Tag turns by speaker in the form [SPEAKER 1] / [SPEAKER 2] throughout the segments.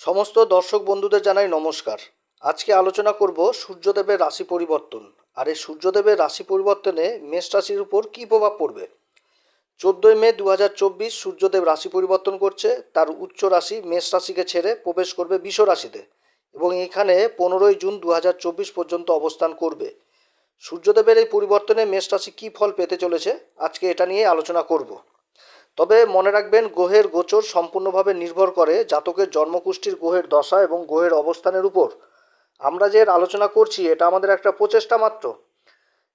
[SPEAKER 1] সমস্ত দর্শক বন্ধুদের জানাই নমস্কার। আজকে আলোচনা করব সূর্যদেবের রাশি পরিবর্তন। আর এই সূর্যদেবের রাশি পরিবর্তনে মেষ রাশির উপর কী প্রভাব পড়বে? চোদ্দোই মে দু হাজার চব্বিশ সূর্যদেব রাশি পরিবর্তন করছে। তার উচ্চ রাশি মেষ রাশিকে ছেড়ে প্রবেশ করবে বিষ রাশিতে এবং এখানে পনেরোই জুন দু হাজার চব্বিশ পর্যন্ত অবস্থান করবে। সূর্যদেবের এই পরিবর্তনে মেষ রাশি কী ফল পেতে চলেছে? আজকে এটা নিয়ে আলোচনা করব। তবে মনে রাখবেন গ্রহের গোচর সম্পূর্ণভাবে নির্ভর করে জাতকের জন্মকুষ্ঠির গ্রহের দশা এবং গ্রহের অবস্থানের উপর। আমরা যে আলোচনা করছি, এটা আমাদের একটা প্রচেষ্টা মাত্র।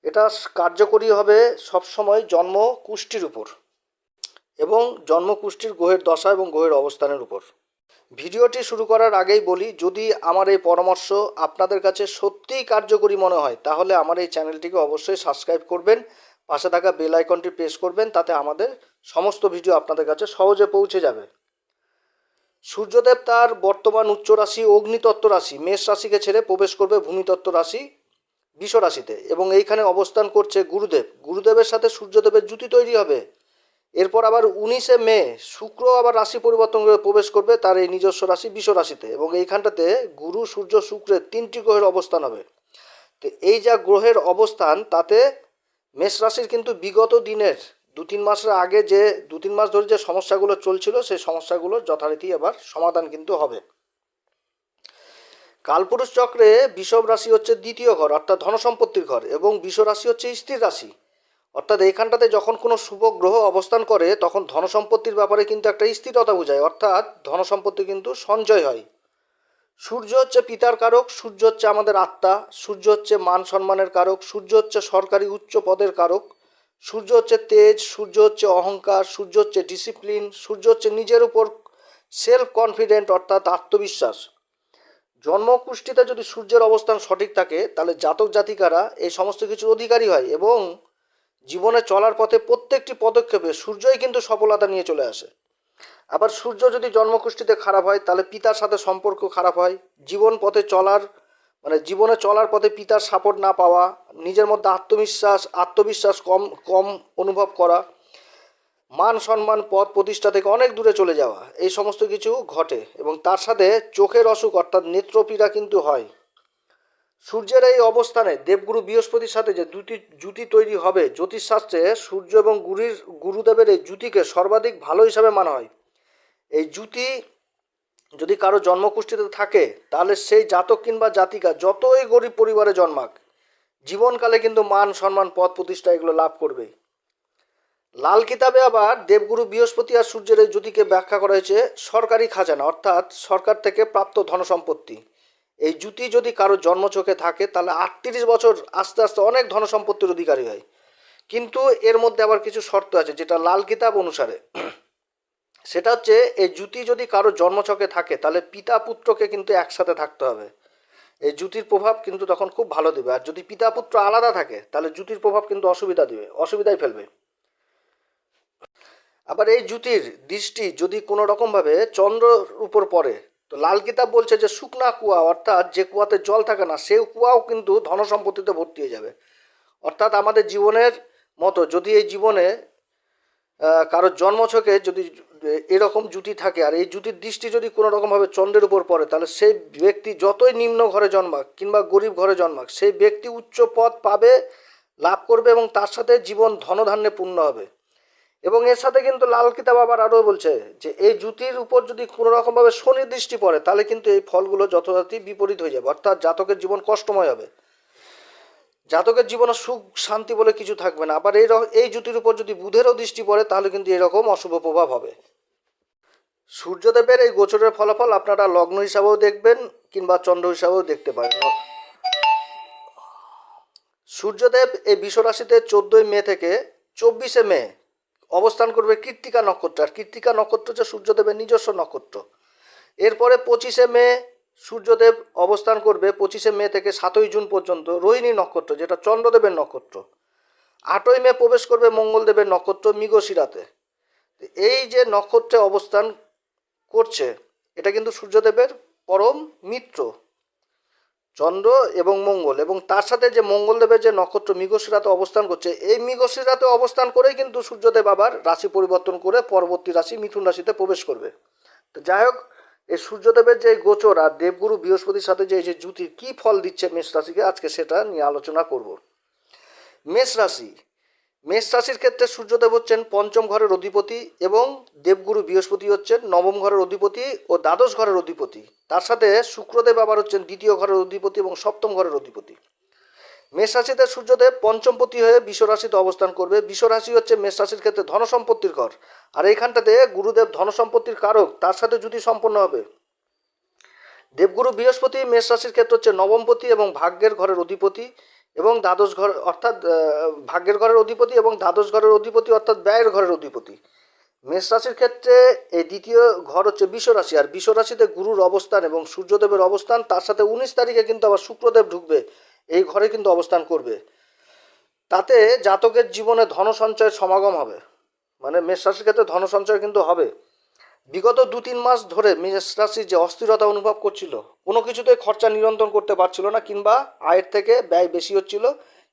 [SPEAKER 1] এটা কার্যকরী হবে সবসময় জন্ম কুষ্ঠির উপর এবং জন্মকুষ্ঠির গ্রহের দশা এবং গ্রহের অবস্থানের উপর। ভিডিওটি শুরু করার আগেই বলি, যদি আমার এই পরামর্শ আপনাদের কাছে সত্যিই কার্যকরী মনে হয়, তাহলে আমার এই চ্যানেলটিকে অবশ্যই সাবস্ক্রাইব করবেন, পাশে থাকা বেল আইকনটি প্রেস করবেন, তাতে আমাদের সমস্ত ভিডিও আপনাদের কাছে সহজে পৌঁছে যাবে। সূর্যদেব তার বর্তমান উচ্চ রাশি অগ্নিতত্ত্ব রাশি, মেষ রাশিকে ছেড়ে প্রবেশ করবে ভূমিতত্ত্ব রাশি, বিষ রাশিতে এবং এইখানে অবস্থান করছে গুরুদেব। গুরুদেবের সাথে সূর্যদেবের জুতি তৈরি হবে। এরপর আবার উনিশে মে, শুক্র আবার রাশি পরিবর্তন করে প্রবেশ করবে তার এই নিজস্ব রাশি, বিষ রাশিতে এবং এইখানটাতে গুরু, সূর্য, শুক্রের তিনটি গ্রহের অবস্থান হবে। তো এই যা গ্রহের অবস্থান, তাতে মেষ রাশির কিন্তু বিগত দিনের দু তিন মাসের আগে যে দু তিন মাস ধরে যে সমস্যাগুলো চলছিল, সেই সমস্যাগুলোর যথারীতি এবার সমাধান কিন্তু হবে। কালপুরুষ চক্রে বিষব রাশি হচ্ছে দ্বিতীয় ঘর, অর্থাৎ ধনসম্পত্তির ঘর, এবং বিষ রাশি হচ্ছে স্থির রাশি। অর্থাৎ এইখানটাতে যখন কোনো শুভ গ্রহ অবস্থান করে, তখন ধনসম্পত্তির ব্যাপারে কিন্তু একটা স্থিরতা বোঝায়, অর্থাৎ ধনসম্পত্তি কিন্তু সঞ্চয় হয়। সূর্য হচ্ছে পিতার কারক, সূর্য হচ্ছে আমাদের আত্মা, সূর্য হচ্ছে মান সম্মানের কারক, সূর্য হচ্ছে সরকারি উচ্চ পদের কারক সূর্য হচ্ছে তেজ, সূর্য হচ্ছে অহংকার, সূর্য হচ্ছে ডিসিপ্লিন সূর্য হচ্ছে নিজের উপর সেলফ কনফিডেন্ট অর্থাৎ আত্মবিশ্বাস। জন্মকুষ্ঠিতে যদি সূর্যের অবস্থান সঠিক থাকে, তাহলে জাতক জাতিকারা এই সমস্ত কিছুর অধিকারী হয় এবং জীবনে চলার পথে প্রত্যেকটি পদক্ষেপে সূর্যই কিন্তু সফলতা নিয়ে চলে আসে। আবার সূর্য যদি জন্মকুষ্ঠিতে খারাপ হয়, তাহলে পিতার সাথে সম্পর্ক খারাপ হয়, জীবন পথে চলার মানে জীবনে চলার পথে পিতার সাপোর্ট না পাওয়া, নিজের মধ্যে আত্মবিশ্বাস আত্মবিশ্বাস কম কম অনুভব করা, মান সম্মান পদ প্রতিষ্ঠা থেকে অনেক দূরে চলে যাওয়া, এই সমস্ত কিছু ঘটে এবং তার সাথে চোখের অসুখ অর্থাৎ নেত্রপীড়া কিন্তু হয়। সূর্যের এই অবস্থানে দেবগুরু বৃহস্পতির সাথে যে দুটি জুতি তৈরি হবে, জ্যোতিষশাস্ত্রে সূর্য এবং গুরির, গুরুদেবের এই জুতিকে সর্বাধিক ভালো হিসাবে মানা হয়। এই জুতি যদি কারও জন্মকুষ্ঠিতে থাকে, তাহলে সেই জাতক কিংবা জাতিকা যতই গরিব পরিবারে জন্মাক, জীবনকালে কিন্তু মান, সম্মান পদ প্রতিষ্ঠা এগুলো লাভ করবে লাল কিতাবে আবার দেবগুরু বৃহস্পতি আর সূর্যের এই জ্যোতিকে ব্যাখ্যা করা হয়েছে, সরকারি খাজানা, অর্থাৎ সরকার থেকে প্রাপ্ত ধনসম্পত্তি। এই জুতি যদি কারও জন্মচোখে থাকে, তাহলে আটত্রিশ বছর আস্তে আস্তে অনেক ধনসম্পত্তির অধিকারী হয়। কিন্তু এর মধ্যে আবার কিছু শর্ত আছে, যেটা লাল কিতাব অনুসারে। সেটা হচ্ছে, এই জুতি যদি কারও জন্মছকে থাকে, তাহলে পিতা পুত্রকে কিন্তু একসাথে থাকতে হবে। এই জুতির প্রভাব কিন্তু তখন খুব ভালো দেবে। আর যদি পিতা পুত্র আলাদা থাকে, তাহলে জুতির প্রভাব কিন্তু অসুবিধা দেবে অসুবিধায় ফেলবে। আবার এই জুতির দৃষ্টি যদি কোনো রকমভাবে চন্দ্রর উপর পড়ে, তো লাল কিতাব বলছে যে, শুকনা কুয়া অর্থাৎ যে কুয়াতে জল থাকে না, সেই কুয়াও কিন্তু ধনসম্পত্তিতে ভর্তি হয়ে যাবে। অর্থাৎ আমাদের জীবনের মতো যদি এই জীবনে কারোর জন্মছকে যদি এরকম জুটি থাকে। আর এই জুটির দৃষ্টি যদি কোনো রকমভাবে চন্দ্রের উপর পড়ে, তাহলে সেই ব্যক্তি যতই নিম্ন ঘরে জন্মাক কিংবা গরিব ঘরে জন্মাক, সেই ব্যক্তি উচ্চ পদ পাবে, লাভ করবে এবং তার সাথে জীবন ধনধান্যে পূর্ণ হবে। এবং এর সাথে কিন্তু লাল কিতাব আবার আরও বলছে যে, এই জুতির উপর যদি কোনো রকমভাবে শনির দৃষ্টি পড়ে, তাহলে কিন্তু এই ফলগুলো যথাযথই বিপরীত হয়ে যাবে। অর্থাৎ জাতকের জীবন কষ্টময় হবে। জাতকের জীবনে সুখ, শান্তি বলে কিছু থাকবে না। আবার এই এই জুতির উপর যদি বুধেরও দৃষ্টি পড়ে, তাহলে কিন্তু এরকম অশুভ প্রভাব হবে। সূর্যদেবের এই গোচরের ফলাফল আপনারা লগ্ন হিসাবেও দেখবেন কিংবা চন্দ্র হিসাবেও দেখতে পারেন। সূর্যদেব এই বিশ্বরাশিতে চোদ্দই মে থেকে চব্বিশে মে অবস্থান করবে কৃত্তিকা নক্ষত্র। আর কৃত্তিকা নক্ষত্র হচ্ছে সূর্যদেবের নিজস্ব নক্ষত্র। এরপরে পঁচিশে মে সূর্যদেব অবস্থান করবে পঁচিশে মে থেকে সাতই জুন পর্যন্ত রোহিণী নক্ষত্র, যেটা চন্দ্রদেবের নক্ষত্র। আটই মে প্রবেশ করবে মঙ্গলদেবের নক্ষত্র মৃগশিরাতে। এই যে নক্ষত্রে অবস্থান করছে, এটা কিন্তু সূর্যদেবের পরম মিত্র, চন্দ্র এবং মঙ্গল। এবং তার সাথে যে মঙ্গলদেবের যে নক্ষত্র মৃগশিরাতে অবস্থান করছে, এই মৃগশিরাতে অবস্থান করেই কিন্তু সূর্যদেব আবার রাশি পরিবর্তন করে পরবর্তী রাশি মিথুন রাশিতে প্রবেশ করবে। তো যাই হোক, এই সূর্যদেবের যে গোচর আর দেবগুরু বৃহস্পতির সাথে যে এই যে জুতি কী ফল দিচ্ছে মেষ রাশিকে, আজকে সেটা নিয়ে আলোচনা করব। মেষ রাশি মেষ রাশির ক্ষেত্রে সূর্যদেব হচ্ছেন পঞ্চম ঘরের অধিপতি এবং দেবগুরু বৃহস্পতি হচ্ছেন নবম ঘরের অধিপতি ও দ্বাদশ ঘরের অধিপতি। তার সাথে শুক্রদেব আবার হচ্ছেন দ্বিতীয় ঘরের অধিপতি এবং সপ্তম ঘরের অধিপতি। মেষ রাশিতে সূর্যদেব পঞ্চমপতি হয়ে বিশ্বরাশিতে অবস্থান করবে। বিশ্বরাশি হচ্ছে মেষ রাশির ক্ষেত্রে ধন সম্পত্তির ঘর। আর এইখানটাতে গুরুদেব ধন সম্পত্তির কারক, তার সাথে জুতি সম্পন্ন হবে। দেবগুরু বৃহস্পতি মেষ রাশির ক্ষেত্রে হচ্ছে নবমপতি এবং ভাগ্যের ঘরের অধিপতি। এবং দ্বাদশ ঘর অর্থাৎ ভাগ্যের ঘরের অধিপতি এবং দ্বাদশ ঘরের অধিপতি অর্থাৎ ব্যয়ের ঘরের অধিপতি। মেষ রাশির ক্ষেত্রে এই দ্বিতীয় ঘর হচ্ছে রাশি, আর রাশিতে গুরুর অবস্থান এবং সূর্যদেবের অবস্থান, তার সাথে উনিশ তারিখে কিন্তু আবার শুক্রদেব ঢুকবে, এই ঘরে কিন্তু অবস্থান করবে। তাতে জাতকের জীবনে ধন সঞ্চয়ের সমাগম হবে। মানে মেষ রাশির ক্ষেত্রে ধন সঞ্চয় কিন্তু হবে। বিগত দু তিন মাস ধরে মেষ রাশি যে অস্থিরতা অনুভব করছিল, কোনো কিছুতেই খরচা নিয়ন্ত্রণ করতে পারছিল না কিংবা আয়ের থেকে ব্যয় বেশি হচ্ছিল,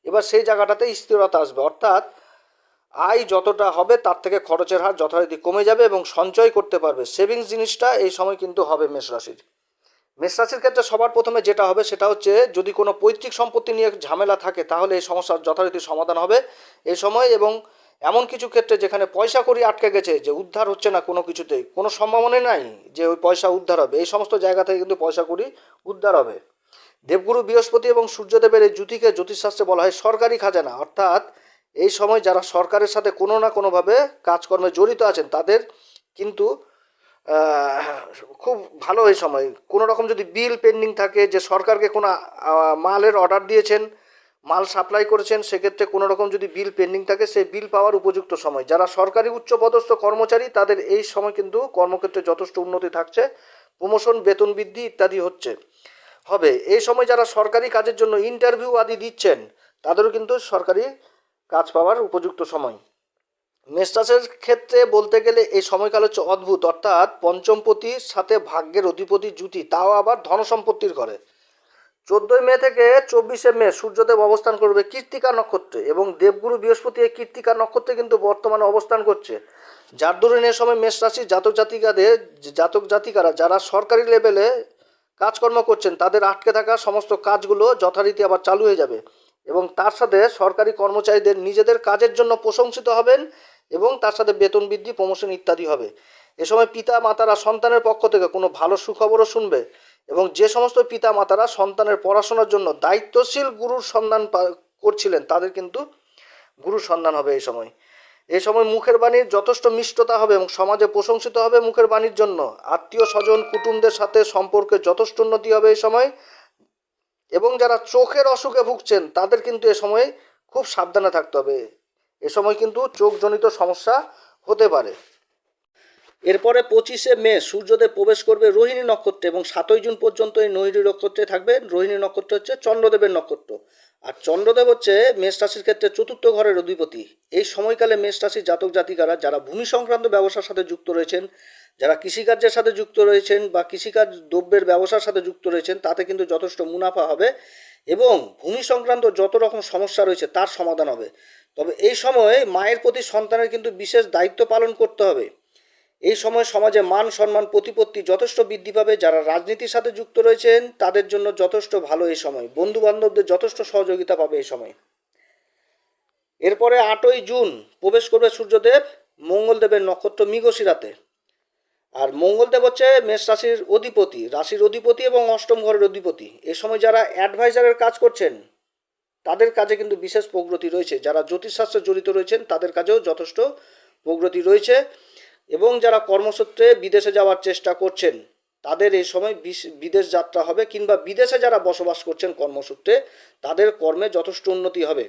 [SPEAKER 1] এবার সেই জায়গাটাতে স্থিরতা আসবে। অর্থাৎ আয় যতটা হবে তার থেকে খরচের হার যথারীতি কমে যাবে এবং সঞ্চয় করতে পারবে। সেভিংস জিনিসটা এই সময় কিন্তু হবে মেষ রাশির। মেষ রাশির ক্ষেত্রে সবার প্রথমে যেটা হবে সেটা হচ্ছে, যদি কোনো পৈতৃক সম্পত্তি নিয়ে ঝামেলা থাকে তাহলে এই সমস্যার যথারীতি সমাধান হবে এই সময় এবং এমন কিছু ক্ষেত্রে যেখানে পয়সা করি আটকে গেছে, যে উদ্ধার হচ্ছে না কোনো কিছুতেই কোনো সম্ভাবনাই নাই যে ওই পয়সা উদ্ধার হবে। এই সমস্ত জায়গা থেকে কিন্তু পয়সা করি উদ্ধার হবে। দেবগুরু বৃহস্পতি এবং সূর্যদেবের এই জ্যোতিকে জ্যোতিষশাস্ত্রে বলা হয় সরকারি খাজানা। অর্থাৎ এই সময় যারা সরকারের সাথে কোনো না কোনোভাবে কাজকর্মে জড়িত আছেন, তাদের কিন্তু খুব ভালো এই সময়। কোনো রকম যদি বিল পেন্ডিং থাকে যে সরকারকে কোনো মালের অর্ডার দিয়েছেন মাল সাপ্লাই করেছেন, সেক্ষেত্রে কোনো রকম যদি বিল পেন্ডিং থাকে, সেই বিল পাওয়ার উপযুক্ত সময়। যারা সরকারি উচ্চপদস্থ কর্মচারী, তাদের এই সময় কিন্তু কর্মক্ষেত্রে যথেষ্ট উন্নতি থাকছে। প্রমোশন, বেতন বৃদ্ধি ইত্যাদি হচ্ছে। হবে, এই সময় যারা সরকারি কাজের জন্য ইন্টারভিউ আদি দিচ্ছেন, তাদেরও কিন্তু সরকারি কাজ পাওয়ার উপযুক্ত সময়। চাষের ক্ষেত্রে বলতে গেলে এই সময়কাল হচ্ছে অদ্ভুত। অর্থাৎ পঞ্চমপতির সাথে ভাগ্যের অধিপতি জুতি তাও আবার ধন সম্পত্তির ঘরে। চোদ্দোই মে থেকে চব্বিশে মে সূর্যদেব অবস্থান করবে কীর্তিকা নক্ষত্রে এবং দেবগুরু বৃহস্পতি এই কীর্তিকা নক্ষত্রে কিন্তু বর্তমানে অবস্থান করছে। যার দরুন এ সময় মেষ রাশির জাতক জাতিকাদের, জাতক জাতিকারা যারা সরকারি লেভেলে কাজকর্ম করছেন, তাদের আটকে থাকা সমস্ত কাজগুলো যথারীতি আবার চালু হয়ে যাবে এবং তার সাথে সরকারি কর্মচারীদের নিজেদের কাজের জন্য প্রশংসিত হবেন এবং তার সাথে বেতন বৃদ্ধি প্রমোশন ইত্যাদি হবে। এ সময় পিতা, মাতারা, সন্তানের পক্ষ থেকে কোনো ভালো সুখবরও শুনবে। এবং যে সমস্ত পিতা মাতারা সন্তানের পড়াশোনার জন্য দায়িত্বশীল গুরুর সন্ধান করছিলেন, তাদের কিন্তু গুরুর সন্ধান হবে এই সময়। এই সময় মুখের বাণীর যথেষ্ট মিষ্টতা হবে এবং সমাজে প্রশংসিত হবে মুখের বাণীর জন্য। আত্মীয় স্বজন, কুটুমদের সাথে সম্পর্কে যথেষ্ট উন্নতি হবে এই সময়। এবং যারা চোখের অসুখে ভুগছেন, তাদের কিন্তু এ সময় খুব সাবধানে থাকতে হবে। এ সময় কিন্তু চোখজনিত সমস্যা হতে পারে। এরপরে পঁচিশে মে সূর্যদেব প্রবেশ করবে রোহিণী নক্ষত্রে এবং সাতই জুন পর্যন্ত এই রোহিণী নক্ষত্রে থাকবে। রোহিণী নক্ষত্র হচ্ছে চন্দ্রদেবের নক্ষত্র। আর চন্দ্রদেব হচ্ছে মেষ রাশির ক্ষেত্রে চতুর্থ ঘরের অধিপতি। এই সময়কালে মেষ রাশির জাতক জাতিকারা যারা ভূমি সংক্রান্ত ব্যবসার সাথে যুক্ত রয়েছেন, যারা কৃষিকার্যের সাথে যুক্ত রয়েছেন বা কৃষিকাজ দ্রব্যের ব্যবসার সাথে যুক্ত রয়েছেন, তাতে কিন্তু যথেষ্ট মুনাফা হবে এবং ভূমি সংক্রান্ত যত রকম সমস্যা রয়েছে তার সমাধান হবে। তবে এই সময় মায়ের প্রতি সন্তানের কিন্তু বিশেষ দায়িত্ব পালন করতে হবে। এই সময় সমাজে মান, সম্মান, প্রতিপত্তি যথেষ্ট বৃদ্ধি পাবে। যারা রাজনীতির সাথে যুক্ত রয়েছেন, তাদের জন্য যথেষ্ট ভালো এই সময়। বন্ধু বান্ধবদের যথেষ্ট সহযোগিতা পাবে এই সময়। এরপরে আটই জুন, প্রবেশ করবে সূর্যদেব, মঙ্গলদেবের নক্ষত্র মৃগশিরাতে। আর মঙ্গলদেব হচ্ছে মেষ রাশির অধিপতি রাশির অধিপতি এবং অষ্টম ঘরের অধিপতি। এ সময় যারা অ্যাডভাইজারের কাজ করছেন, তাদের কাজে কিন্তু বিশেষ প্রগতি রয়েছে। যারা জ্যোতিষশাস্ত্রে জড়িত রয়েছেন, তাদের কাজেও যথেষ্ট প্রগতি রয়েছে। এবং যারা কর্মসূত্রে বিদেশে যাওয়ার চেষ্টা করছেন, তাদের এই সময় বিদেশ যাত্রা হবে কিংবা বিদেশে যারা বসবাস করছেন কর্মসূত্রে, তাদের কর্মে যথেষ্ট উন্নতি হবে।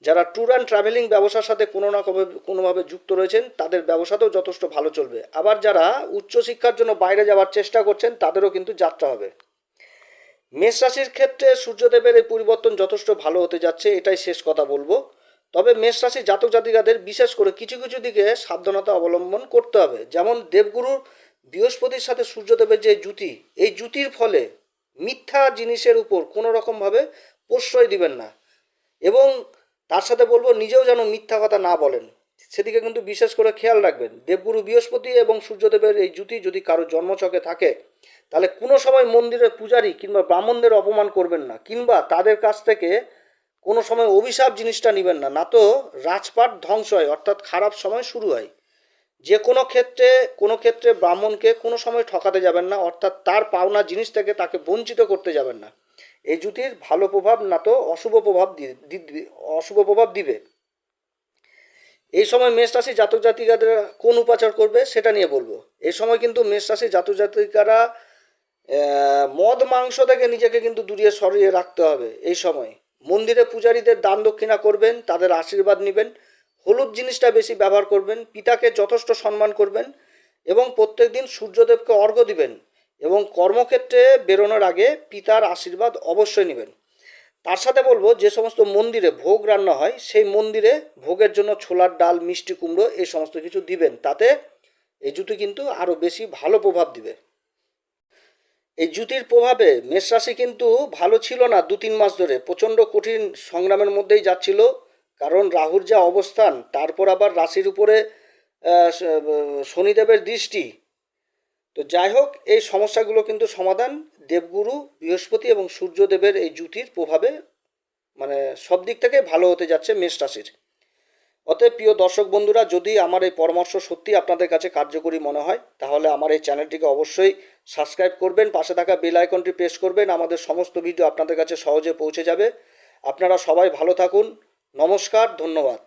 [SPEAKER 1] যারা ট্যুর অ্যান্ড ট্রাভেলিং ব্যবসার সাথে কোনো না কোনো- কোনোভাবে যুক্ত রয়েছেন, তাদের ব্যবসাতেও যথেষ্ট ভালো চলবে। আবার যারা উচ্চশিক্ষার জন্য বাইরে যাওয়ার চেষ্টা করছেন, তাদেরও কিন্তু যাত্রা হবে। মেষ রাশির ক্ষেত্রে সূর্যদেবের এই পরিবর্তন যথেষ্ট ভালো হতে যাচ্ছে, এটাই শেষ কথা বলব। তবে মেষ রাশির জাতক জাতিকাদের বিশেষ করে কিছু কিছু দিকে সাবধানতা অবলম্বন করতে হবে। যেমন দেবগুরু বৃহস্পতির সাথে সূর্যদেবের যে জুতি এই জুতির ফলে মিথ্যা জিনিসের উপর কোনো রকমভাবে প্রশ্রয় দিবেন না এবং তার সাথে বলব নিজেও যেন মিথ্যা কথা না বলেন। সেদিকে কিন্তু বিশেষ করে খেয়াল রাখবেন। দেবগুরু বৃহস্পতি এবং সূর্যদেবের এই জুতি যদি কারও জন্মচকে থাকে, তাহলে কোনো সময় মন্দিরের পূজারী কিংবা ব্রাহ্মণদের অপমান করবেন না কিংবা তাদের কাছ থেকে কোনো সময় অভিশাপ জিনিসটা নেবেন না না তো রাজপাট ধ্বংস হয়, অর্থাৎ খারাপ সময় শুরু হয়। যে কোনো ক্ষেত্রে কোনো ক্ষেত্রে ব্রাহ্মণকে কোনো সময় ঠকাতে যাবেন না, অর্থাৎ তার পাওনা জিনিস থেকে তাকে বঞ্চিত করতে যাবেন না। এই জুতির ভালো প্রভাব, না তো অশুভ প্রভাব অশুভ প্রভাব দিবে। এই সময় মেষ রাশি জাতক জাতিকাদের কোন উপাচার করবে সেটা নিয়ে বলব। এই সময় কিন্তু মেষ রাশি জাতক জাতিকারা মদ মাংস থেকে নিজেকে কিন্তু দূরিয়ে সরিয়ে রাখতে হবে এই সময়। মন্দিরে পূজারীদের দান দক্ষিণা করবেন, তাদের আশীর্বাদ নেবেন, হলুদ জিনিসটা বেশি ব্যবহার করবেন, পিতাকে যথেষ্ট সম্মান করবেন এবং প্রত্যেকদিন সূর্যদেবকে অর্ঘ্য দিবেন এবং কর্মক্ষেত্রে বেরোনোর আগে পিতার আশীর্বাদ অবশ্যই নেবেন। তার সাথে বলব, যে সমস্ত মন্দিরে ভোগ রান্না হয়, সেই মন্দিরে ভোগের জন্য ছোলার ডাল, মিষ্টি কুমড়ো, এই সমস্ত কিছু দিবেন, তাতে এই জুতি কিন্তু আরও বেশি ভালো প্রভাব দিবে। এই জুতির প্রভাবে মেষ রাশি কিন্তু ভালো ছিল না দু তিন মাস ধরে। প্রচণ্ড কঠিন সংগ্রামের মধ্যেই যাচ্ছিল। কারণ রাহুর যা অবস্থান, তারপর আবার রাশির উপরে শনিদেবের দৃষ্টি। তো যাই হোক, এই সমস্যাগুলো কিন্তু সমাধান। দেবগুরু, বৃহস্পতি এবং সূর্যদেবের এই জুতির প্রভাবে মানে সব দিক থেকে ভালো হতে যাচ্ছে মেষ রাশির। অতএব প্রিয় দর্শক বন্ধুরা, যদি আমার এই পরামর্শ সত্যি আপনাদের কাছে কার্যকরী মনে হয়, তাহলে আমার এই চ্যানেলটিকে অবশ্যই সাবস্ক্রাইব করবেন, পাশে থাকা বেল আইকনটি প্রেস করবেন, আমাদের সমস্ত ভিডিও আপনাদের কাছে সহজে পৌঁছে যাবে। আপনারা সবাই ভালো থাকুন, নমস্কার, ধন্যবাদ।